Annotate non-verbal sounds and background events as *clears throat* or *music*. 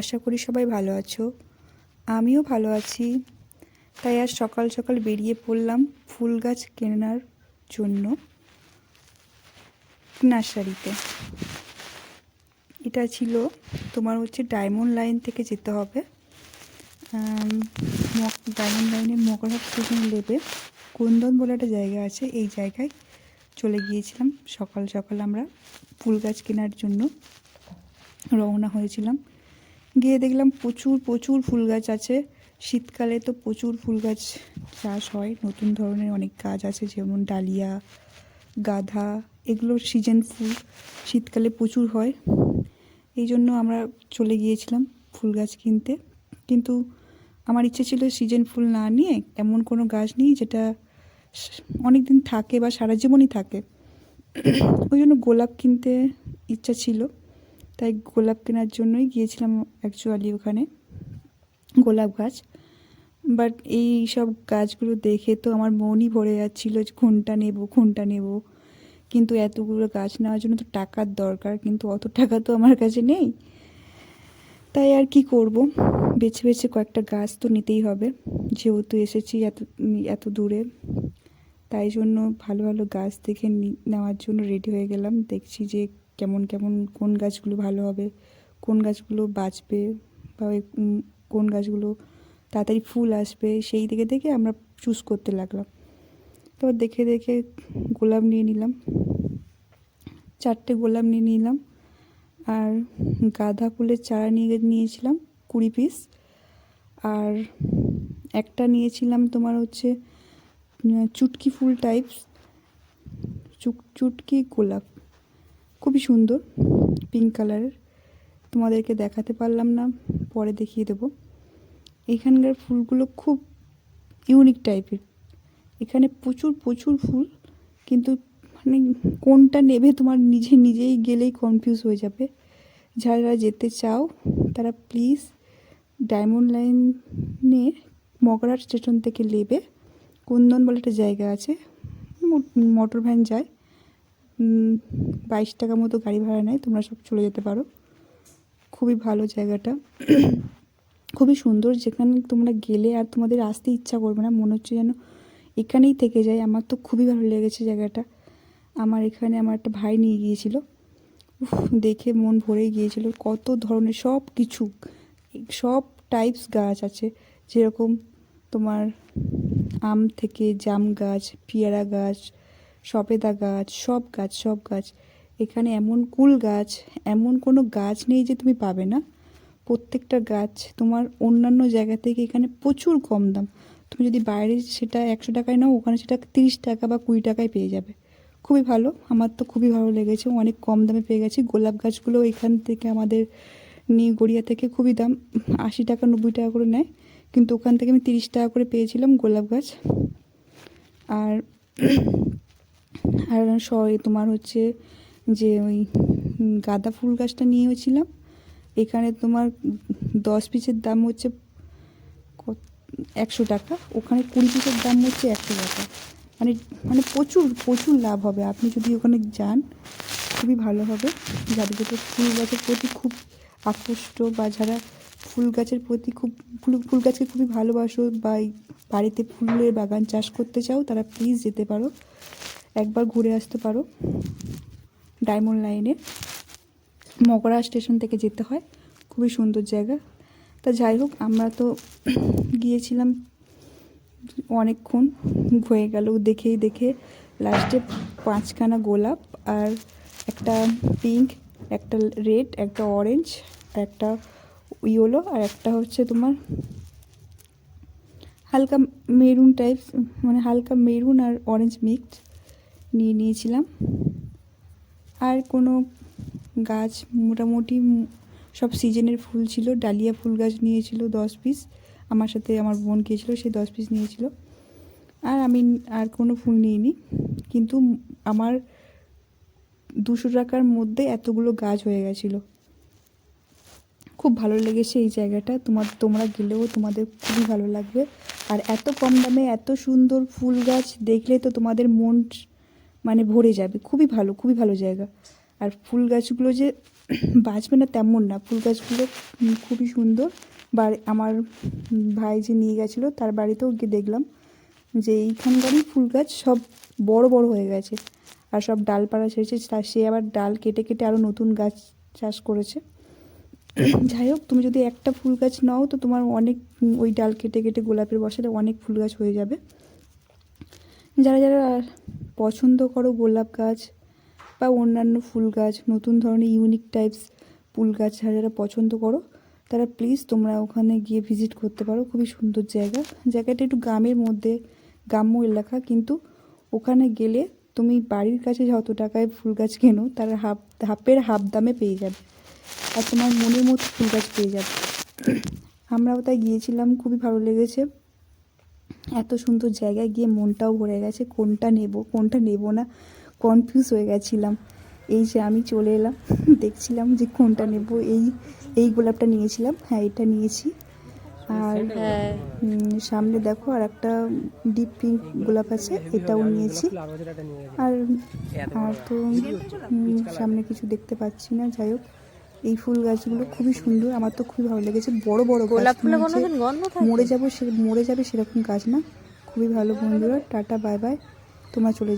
আশা করি সবাই ভালো আছো। আমিও ভালো আছি। তাই আজ সকাল সকাল বেরিয়ে পড়লাম ফুল গাছ কেনার জন্য নার্সারিতে। এটা ছিল তোমার হচ্ছে ডায়মন্ড লাইন থেকে যেতে হবে। ডায়মন্ড লাইনের মকরহাট স্টেশন লেবে কুন্দন বলে একটা জায়গা আছে, এই জায়গায় চলে গিয়েছিলাম। সকাল সকাল আমরা ফুল গাছ কেনার জন্য রওনা হয়েছিলাম। গিয়ে দেখলাম প্রচুর প্রচুর ফুল গাছ আছে। শীতকালে তো প্রচুর ফুল গাছ চাষ হয়। নতুন ধরনের অনেক গাছ আছে, যেমন ডালিয়া, গাধা, এগুলো সিজন ফুল। শীতকালে প্রচুর হয়। এই জন্য আমরা চলে গিয়েছিলাম ফুল গাছ কিনতে। কিন্তু আমার ইচ্ছে ছিল সিজন ফুল না নিয়ে এমন কোনো গাছ নিই যেটা অনেক দিন থাকে বা সারা জীবনই থাকে। ওই জন্য গোলাপ কিনতে ইচ্ছা ছিল। তাই গোলাপ কেনার জন্যই গিয়েছিলাম অ্যাকচুয়ালি ওখানে, গোলাপ গাছ। বাট এই সব গাছগুলো দেখে তো আমার মনই ভরে যাচ্ছিল যে কোনটা নেব কোনটা নেব। কিন্তু এতগুলো গাছ নেওয়ার জন্য তো টাকার দরকার, কিন্তু অত টাকা তো আমার কাছে নেই। তাই আর কি করব? বেছে বেছে কয়েকটা গাছ তো নিতেই হবে। যেহেতু এসেছি এত এত দূরে, তাই জন্য ভালো ভালো গাছ দেখে নেওয়ার জন্য রেডি হয়ে গেলাম। দেখছি যে কেমন কেমন কোন গাছগুলো ভালো হবে, কোন গাছগুলো বাঁচবে বা কোন গাছগুলো তাড়াতাড়ি ফুল আসবে, সেই দিকে দেখে আমরা চুজ করতে লাগলাম। তো দেখে দেখে গোলাপ নিয়ে নিলাম। চারটে গোলাপ নিয়ে নিলাম আর গাঁদা ফুলের চারা নিয়ে নিয়েছিলাম কুড়ি পিস আর একটা নিয়েছিলাম তোমার হচ্ছে চুটকি ফুল টাইপস চুটকি গোলাপ। খুবই সুন্দর পিঙ্ক কালারের তোমাদেরকে দেখাতে পারলাম না, পরে দেখিয়ে দেবো। এখানকার ফুলগুলো খুব ইউনিক টাইপের এখানে প্রচুর প্রচুর ফুল, কিন্তু মানে কোনটা নেবে তোমার নিজে নিজেই গেলেই কনফিউজ হয়ে যাবে। যারা যেতে চাও, তারা প্লিজ ডায়মন্ড লাইনে মগরাট স্টেশন থেকে নেবে। কুন্দন বলে একটা জায়গা আছে মোটর ভ্যান যায়। বাইশ টাকা মতো গাড়ি ভাড়া নেয়, তোমরা সব চলে যেতে পারো। খুবই ভালো জায়গাটা। *clears throat* খুবই সুন্দর, যেখানে তোমরা গেলে আর তোমাদের আসতে ইচ্ছা করবে না। মনে হচ্ছে যেন এখানেই থেকে যায়। আমার তো খুবই ভালো লেগেছে জায়গাটা। আমার এখানে আমার একটা ভাই নিয়ে গিয়েছিল। দেখে মন ভরে গিয়েছিল। কত ধরনের সব কিছু, সব টাইপস গাছ আছে। যেরকম তোমার আম থেকে জাম গাছ, পেয়ারা গাছ সবেদা গাছ, সব গাছ সব গাছ। এখানে এমন কুল গাছ, এমন কোনো গাছ নেই যে তুমি পাবে না। প্রত্যেকটা গাছ তোমার অন্যান্য জায়গা থেকে এখানে প্রচুর কম দাম। তুমি যদি বাইরে সেটা একশো টাকায় নাও, ওখানে সেটা তিরিশ টাকা বা কুড়ি টাকায় পেয়ে যাবে। খুবই ভালো, আমার তো খুবই ভালো লেগেছে। অনেক কম দামে পেয়ে গেছি। গোলাপ গাছগুলো এখান থেকে আমাদের নিয়ে গড়িয়া থেকে খুবই দাম, আশি টাকা, নব্বই টাকা করে নেয়। কিন্তু ওখান থেকে আমি তিরিশ টাকা করে পেয়েছিলাম গোলাপ গাছ। আর আর তোমার হচ্ছে যে ওই গাঁদা ফুল গাছটা নিয়েছিলাম। এখানে তোমার দশ পিসের দাম হচ্ছে একশো টাকা। ওখানে কুড়ি পিসের দাম হচ্ছে একশো টাকা। মানে মানে প্রচুর প্রচুর লাভ হবে। আপনি যদি ওখানে যান, খুবই ভালো হবে। যাদের যাদের ফুল গাছের প্রতি খুব আকৃষ্ট বা যারা ফুল গাছের প্রতি খুব, ফুল ফুল গাছকে খুবই ভালোবাসো বা বাড়িতে ফুলের বাগান চাষ করতে চাও, তারা প্লিজ যেতে পারো। একবার ঘুরে আসতে পারো। ডায়মন্ড লাইনে। মগরা স্টেশন থেকে যেতে হয়। খুবই সুন্দর জায়গা। তা যাই হোক, আমরা তো গিয়েছিলাম অনেকক্ষণ, হয়ে গেল দেখেই দেখে। লাস্টে পাঁচখানা গোলাপ আর একটা পিঙ্ক একটা রেড একটা অরেঞ্জ একটা ইয়েলো আর একটা হচ্ছে তোমার হালকা মেরুন টাইপস মানে হালকা মেরুন আর অরেঞ্জ মিক্স নিয়ে নিয়েছিলাম। আর কোনো গাছ মোটামুটি সব সিজনের ফুল ছিল। ডালিয়া ফুল গাছ নিয়েছিল দশ পিস আমার সাথে আমার বোন গিয়েছিল, সে দশ পিস নিয়েছিল। আর আমি আর কোনো ফুল নিইনি। কিন্তু আমার দুশো টাকার মধ্যে এতগুলো গাছ হয়ে গেছিল। খুব ভালো লেগেছে এই জায়গাটা। তোমার, তোমরা গেলেও তোমাদের খুবই ভালো লাগবে। আর এত কম দামে এত সুন্দর ফুল গাছ দেখলে তো তোমাদের মন মানে ভরে যাবে। খুবই ভালো খুবই ভালো জায়গা। আর ফুল গাছগুলো যে *clears throat* বাঁচবে না তেমন না। ফুল গাছগুলো খুবই সুন্দর। বাড়ি, আমার ভাই যে নিয়ে গেছিল, তার বাড়িতেও গিয়ে দেখলাম যে এইখানকারই ফুল গাছ সব বড় বড় হয়ে গেছে। আর সব ডালপালা ছেড়েছে, তা সে আবার ডাল কেটে কেটে আরও নতুন গাছ চাষ করেছে। *clears throat* যাই হোক, তুমি যদি একটা ফুল গাছ নাও, তো তোমার অনেক ওই ডাল কেটে কেটে গোলাপের বসালে অনেক ফুল গাছ হয়ে যাবে। যারা যারা পছন্দ করো গোলাপ গাছ বা অন্যান্য ফুল গাছ, নতুন ধরনের ইউনিক টাইপস ফুল গাছ যারা যারা পছন্দ করো, তারা প্লিজ তোমরা ওখানে গিয়ে ভিজিট করতে পারো। খুবই সুন্দর জায়গা। জায়গাটা একটু গ্রামের মধ্যে, গ্রাম্য এলাকা, কিন্তু ওখানে গেলে তুমি বাড়ির কাছে যত টাকায় ফুল গাছ কেনো, তার হাফ, হাফের হাফ দামে পেয়ে যাবে। আর তোমার মনের মতো ফুল গাছ পেয়ে যাবে। আমরাও তাই গিয়েছিলাম, খুবই ভালো লেগেছে। এত সুন্দর জায়গায় গিয়ে মনটাও ভরে গেছে কোনটা নেব কোনটা নেব না কনফিউজ হয়ে গেছিলাম। এই যে আমি চলে এলাম *laughs* দেখছিলাম যে কোনটা নেব এই এই গোলাপটা নিয়েছিলাম হ্যাঁ এটা নিয়েছি। আর হ্যাঁ সামনে দেখো আর একটা ডিপ পিঙ্ক গোলাপ আছে এটাও নিয়েছি। আর আর তো সামনে কিছু দেখতে পাচ্ছি না যাই হোক। এই ফুল গাছগুলো খুবই সুন্দর আমার তো খুবই ভালো লেগেছে। বড় বড় গোলাপ ফুলে কোনোদিন গন্ধ থাকে? মরে যাব সে মরে যাবে সেরকম গাছ না। খুবই ভালো বন্ধুরা টাটা বাই বাই। তোমরা চলে যাও।